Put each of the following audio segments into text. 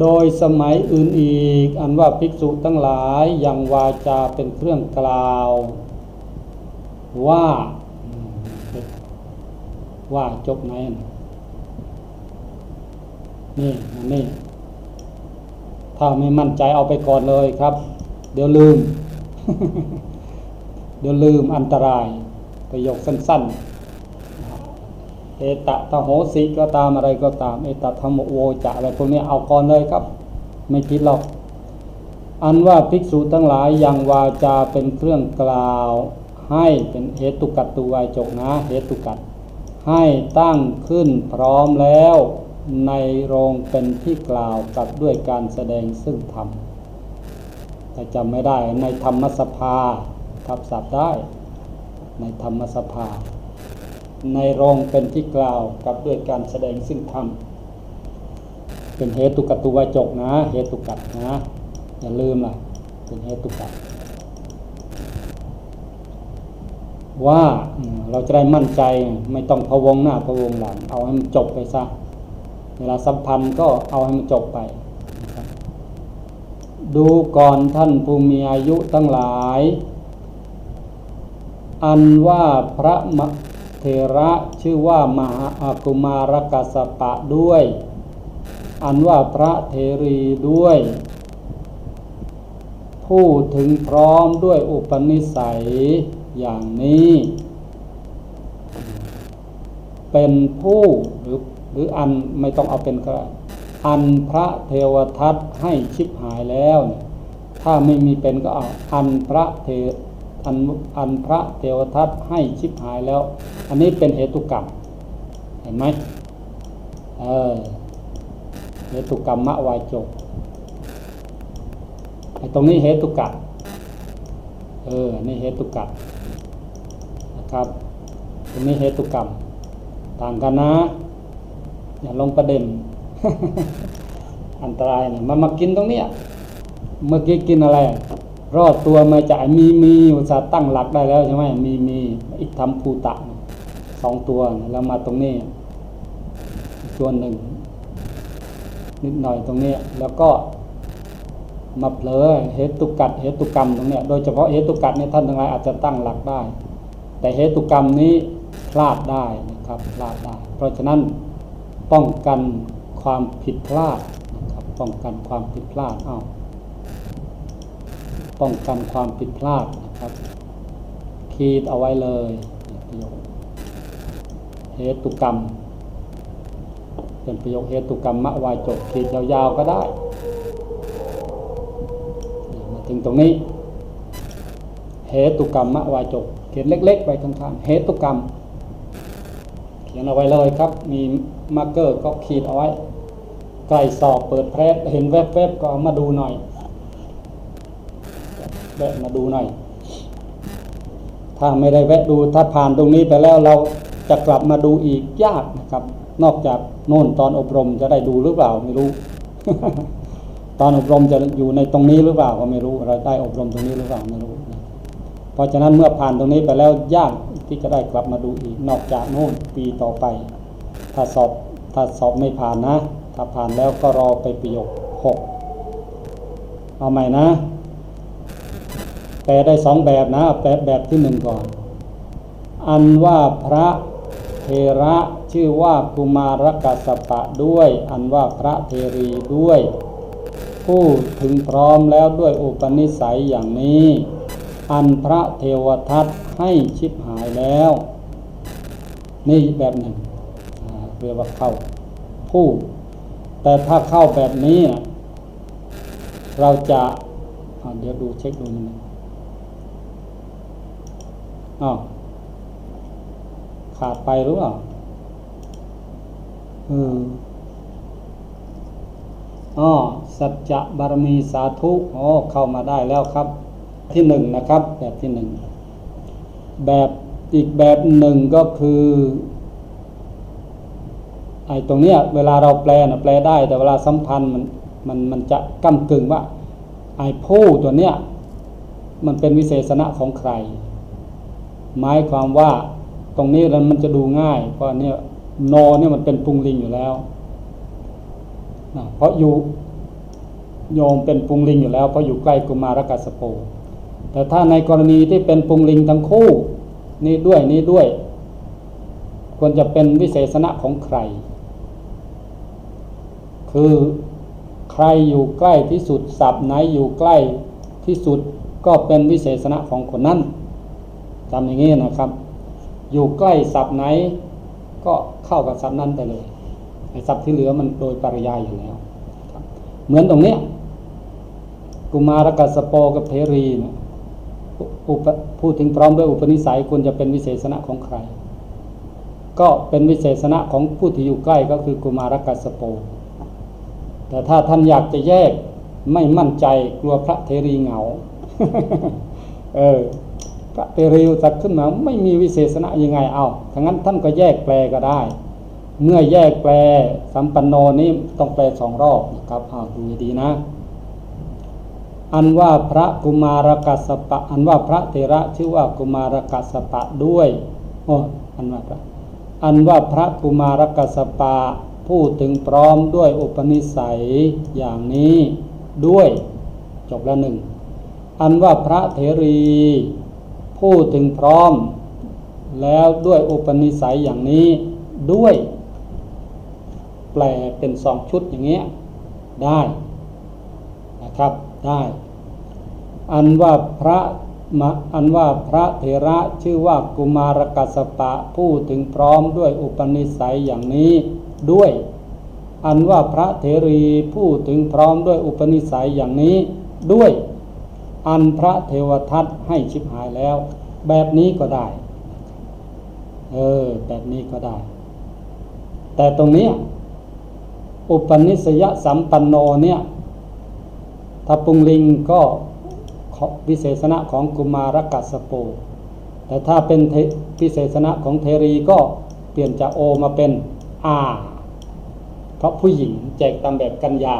โดยสมัยอื่นอีก อันว่าภิกษุทั้งหลายยังวาจาเป็นเครื่องกล่าว ว่า ว่าจบไหนน่ะนี่อันนี่ถ้าไม่มั่นใจเอาไปก่อนเลยครับ เดี๋ยวลืม เดี๋ยวลืมอันตราย ประโยคสั้น ๆ เอตะทะโหสิก็ตามอะไรก็ตาม เอตะธรรมโวจะอะไรพวกนี้เอาก่อนเลยครับ ไม่คิดหรอก อันว่าภิกษุทั้งหลายยังวาจาเป็นเครื่องกล่าวให้เป็นเหตุกัตตุวายจกนะเหตุกัตให้ตั้งขึ้นพร้อมแล้วในโรงเป็นที่กล่าวกับด้วยการแสดงซึ่งธรรมถ้าจำไม่ได้ในธรรมสภาทับศัพท์ได้ ในธรรมสภา ในโรงเป็นที่กล่าวกับด้วยการแสดงซึ่งธรรมเป็นเหตุกัตตุวจกนะ เหตุกัตนะอย่าลืมล่ะเป็นเหตุกัตว่าเราจะได้มั่นใจไม่ต้องพะวงหน้าพะวงหลัง เอาให้มันจบไปซะเวลาสัมพันธ์ก็เอาให้มันจบไป ดูก่อนท่านผู้มีอายุทั้งหลาย อันว่าพระม เทระชื่อว่ามหาอากุมารกัสปะด้วย อันว่าพระเทรีด้วย ผู้ถึงพร้อมด้วยอุปนิสัยอย่างนี้ เป็นผู้หรือหรืออันไม่ต้องเอาเป็นก็ได้อันพระเทวทัตให้ชิบหายแล้วเนี่ยถ้าไม่มีเป็นก็เอาอันพระเท อันอันพระเทวทัตให้ชิบหายแล้ว อันนี้เป็นเหตุกรรม เห็นไหมเออเหตุกรรมมะวายจกไอ้ตรงนี้เหตุกรรมเออ นี่เหตุกรรมนะครับ ตรงนี้เหตุกรรม ต่างกันนะ อย่าลงประเด็น อันตรายเนี่ยมันมากินตรงเนี้ยเมื่อกี้กินอะไร รอดตัวมาจากมีมีอุตสาห์ตั้งหลักได้แล้วใช่ไหมมีมีอิทธรรมภูตะสองตัวเนี่ยแล้วมาตรงนี้ตัวหนึ่ง นิดหน่อยตรงนี้แล้วก็มาเผลอเหตุกัดเหตุกรรมตรงเนี้ยโดยเฉพาะเหตุกัดเนี่ยท่านทั้งหลายอาจจะตั้งหลักได้ แต่เหตุกรรมนี้พลาดได้นะครับพลาดได้ เพราะฉะนั้นป้องกันความผิดพลาดนะครับป้องกันความผิดพลาดเอ้า ป้องกันความผิดพลาดนะครับ คีดเอาไว้เลยประโยคเหตุกรรม เป็นประโยคเหตุกรรมมะวายจบขีดยาวๆก็ได้มาถึงตรงนี้ เหตุกรรมมะวายจบเขียนเล็กๆไปข้างๆเหตุกรรม เขียนเอาไว้เลยครับ มีมาร์กเกอร์ก็ขีดเอาไว้ใกล้สอบเปิดแพรเห็นแวบๆก็มาดูหน่อย แวะมาดูหน่อย ถ้าไม่ได้แวะดูถ้าผ่านตรงนี้ไปแล้วเราจะกลับมาดูอีกยากนะครับ นอกจากโน่นตอนอบรมจะได้ดูหรือเปล่าไม่รู้ ตอนอบรมจะอยู่ในตรงนี้หรือเปล่าก็ไม่รู้ เราได้อบรมตรงนี้หรือเปล่าไม่รู้ เพราะฉะนั้นเมื่อผ่านตรงนี้ไปแล้วยากที่จะได้กลับมาดูอีก นอกจากโน่นปีต่อไป ถ้าสอบถ้าสอบไม่ผ่านนะ ถ้าผ่านแล้วก็รอไปประโยคหกเอาใหม่นะ ปลได้สองแบบนะแปลแบบที่หนึ่งก่อน อันว่าพระเทระชื่อว่ากุมารกัสสปะด้วย อันว่าพระเทรีด้วย ผู้ถึงพร้อมแล้วด้วยอุปนิสัยอย่างนี้ อันพระเทวทัตให้ชิบหายแล้ว นี่แบบหนึ่งเรียกว่าเข้าผู้ แต่ถ้าเข้าแบบนี้ เราจะอ่าเดี๋ยวดูเช็คดูนิดนึง อ้าวขาดไปหรือเปล่าเอออ๋อสัจจะบารมีสาธุอ๋อเข้ามาได้แล้วครับ ที่หนึ่งนะครับ แบบที่หนึ่งแบบอีกแบบหนึ่งก็คือไอ้ตรงเนี้ย เวลาเราแปลนะแปลได้ แต่เวลาสัมพันธ์มันมันมันจะก้ากึ่งว่าไอ้ผู้ตัวเนี้ยมันเป็นวิเศษณะของใคร หมายความว่าตรงนี้แล้วมันจะดูง่ายเพราะเนี่ยนอเนี่ยมันเป็นพุงลิงอยู่แล้วนะเพราะอยู่โยมเป็นปุงลิงอยู่แล้วเพราะอยู่ใกล้กุมารกัสสโป แต่ถ้าในกรณีที่เป็นปุงลิงทั้งคู่ นี่ด้วยนี่ด้วย ควรจะเป็นวิเศษณะของใคร คือใครอยู่ใกล้ที่สุดสับไหนอยู่ใกล้ที่สุดก็เป็นวิเศษณะของคนนั้น จำอย่างนี้นะครับ อยู่ใกล้สับไหน ก็เข้ากับสับนั้นไปเลยไอ้สับที่เหลือมันโดยปริยายอยู่แล้วเหมือนตรงเนี้ยกุมารกัสโปกับเทรีนะอุปพูดถึงพร้อมด้วยอุปนิสัยควรจะเป็นวิเศษณะของใคร ก็เป็นวิเศษณะของผู้ที่อยู่ใกล้ก็คือกุมารกัสโป แต่ถ้าท่านอยากจะแยกไม่มั่นใจกลัวพระเทรีเหงา เออ พระเทรีสักขึ้นมาไม่มีวิเศษณะยังไงเอาถ้างั้นท่านก็แยกแปลก็ได้ เมื่อแยกแปลสัมปันโนนี้ต้องแปลสองรอบนะครับเอาดูดีนะ อันว่าพระกุมารกัสปะ อันว่าพระเทระชื่อว่ากุมารกัสปะด้วยโอ้อันว่าพระอันว่าพระกุมารกัสปะพูดถึงพร้อมด้วยอุปนิสัยอย่างนี้ด้วยจบแล้วหนึ่งอันว่าพระเถรี พูดถึงพร้อม แล้วด้วยอุปนิสัยอย่างนี้ด้วย แปลเป็นสองชุดอย่างเงี้ยได้นะครับได้ อันว่าพระมะอันว่าพระเถระชื่อว่ากุมารกัสปะพูดถึงพร้อมด้วยอุปนิสัยอย่างนี้ด้วย อันว่าพระเถรีพูดถึงพร้อมด้วยอุปนิสัยอย่างนี้ด้วย อันพระเทวทัตให้ชิบหายแล้ว แบบนี้ก็ได้ เออ แบบนี้ก็ได้ แต่ตรงนี้ อุปนิสยสัมปันโนเนี่ยถ้าปุงลิงก็วิเศษณะของกุมารกัสสโป แต่ถ้าเป็นวิเศษณะของเทรีก็เปลี่ยนจากโอมาเป็นอาเพราะผู้หญิงแจกตามแบบกัญญา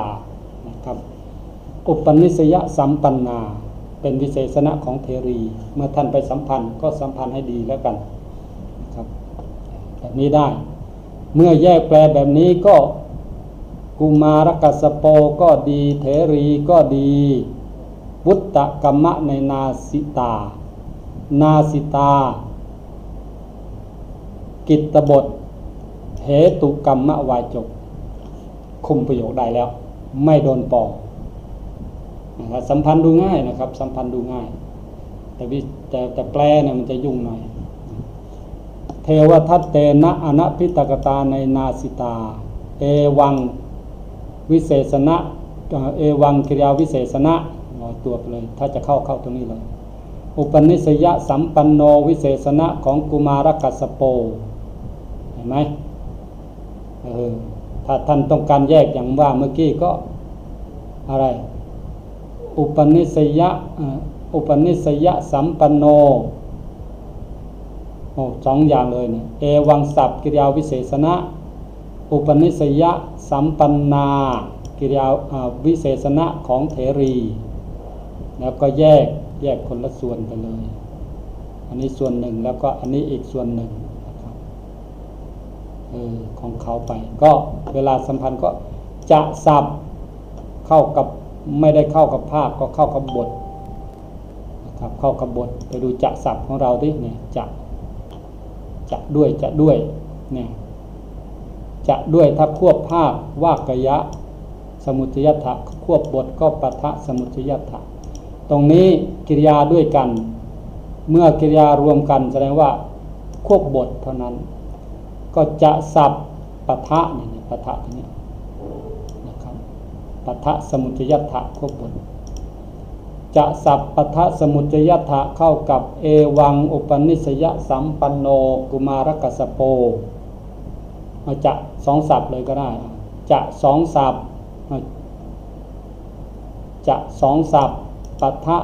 นะครับ อุปนิสยสัมปันนา เป็นวิเศษณะของเทรี เมื่อท่านไปสัมพันธ์ก็สัมพันธ์ให้ดีแล้วกันครับแบบนี้ได้ เมื่อแยกแปลแบบนี้ก็กุมารกัสโปก็ดีเทรีก็ดีวุตตะกรรมะในนาสิตา นาสิตา กิตบทเหตุกรรมะวายจบคุมประโยคได้แล้ว ไม่โดนปอก นะครับสัมพันธ์ดูง่ายนะครับ สัมพันธ์ดูง่าย แต่วิแต่แต่แปลเนี่ยมันจะยุ่งหน่อยเทวทัตเตนะอนัพิตกตาในนาสิตา เอวังวิเศษณะเอวังกิริยาวิเศษณะรอตัวไปเลย ถ้าจะเข้าเข้าตรงนี้เลย อุปนิสยสัมปันโนวิเศษณะของกุมารกัสสโปเห็นไหมเออถ้าท่านต้องการแยกอย่างว่าเมื่อกี้ก็อะไร อุปนิสยะอุปนิสยสัมปันโนโอ้สองอย่างเลยเนี่ยเอวังสับกิริยาวิเศษณะ อุปนิสยสัมปันนา กิริยาวิเศษณะของเถรี แล้วก็แยกแยกคนละส่วนไปเลย อันนี้ส่วนหนึ่งแล้วก็อันนี้อีกส่วนหนึ่งนะครับเออของเขาไป ก็เวลาสัมพันธ์ก็จะสับเข้ากับ ไม่ได้เข้ากับภาพก็เข้ากับบทนะครับเข้ากับบทไปดูจะสับของเราดิเนี่ยจะจะด้วยจะด้วยเนี่ยจะด้วยถ้าควบภาพวากยะ สมุทยัตถะควบบทก็ปะทะสมุทยัตถะตรงนี้กิริยาด้วยกัน เมื่อกิริยารวมกันแสดงว่าควบบทเท่านั้น ก็จะสับปะทะเนี่ยปะทะตรงนี้ ปะทะสมุทยถะควบบทจะสับปะทะสมุทยถะเข้ากับเอวังอุปนิสยสัมปันโนกุมารกัสโปจะสองสับเลยก็ได้ จะสองสับจะสองสับปะทะ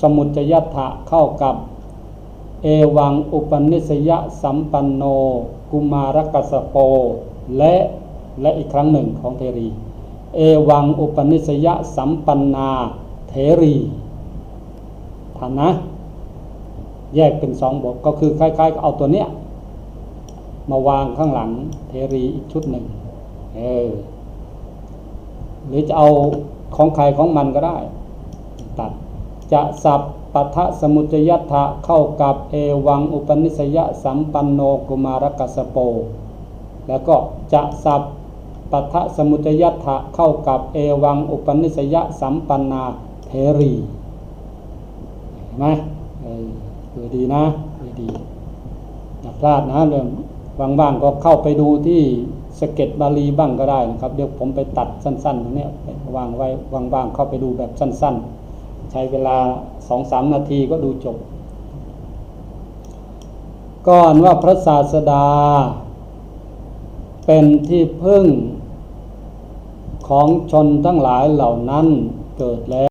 สมุจยัตถะเข้ากับ เอวังอุปนิสยสัมปันโนกุมารกัสโป และและอีกครั้งหนึ่งของเทรี เอวังอุปนิสยสัมปันนาเทรีทันะ แยกเป็นสองบทก็คือคล้ายๆเอาตัวเนี้ย มาวางข้างหลังเทรีอีกชุดหนึ่งเออหรือจะเอาของใครของมันก็ได้ ตัดจะสับปัทะสมุจยัตถะเข้ากับเอวังอุปนิสยสัมปันโนกุมารกัสโป แล้วก็จะสับ ปัทะสมุจยัตถะเข้ากับเอวังอุปนิสยสัมปันนาเทรีเห็นไหมดูดีนะดูดีอย่าพลาดนะเรื่องว่างๆก็เข้าไปดูที่สเก็ตบาลีบ้างก็ได้นะครับ เดี๋ยวผมไปตัดสั้นๆตรงนี้วางไว้ว่างๆเข้าไปดูแบบสั้น ๆ ใช้เวลาสองสามนาทีก็ดูจบ ก่อนว่าพระศาสดา เป็นที่พึ่ง ของชนทั้งหลายเหล่านั้นเกิดแล้ว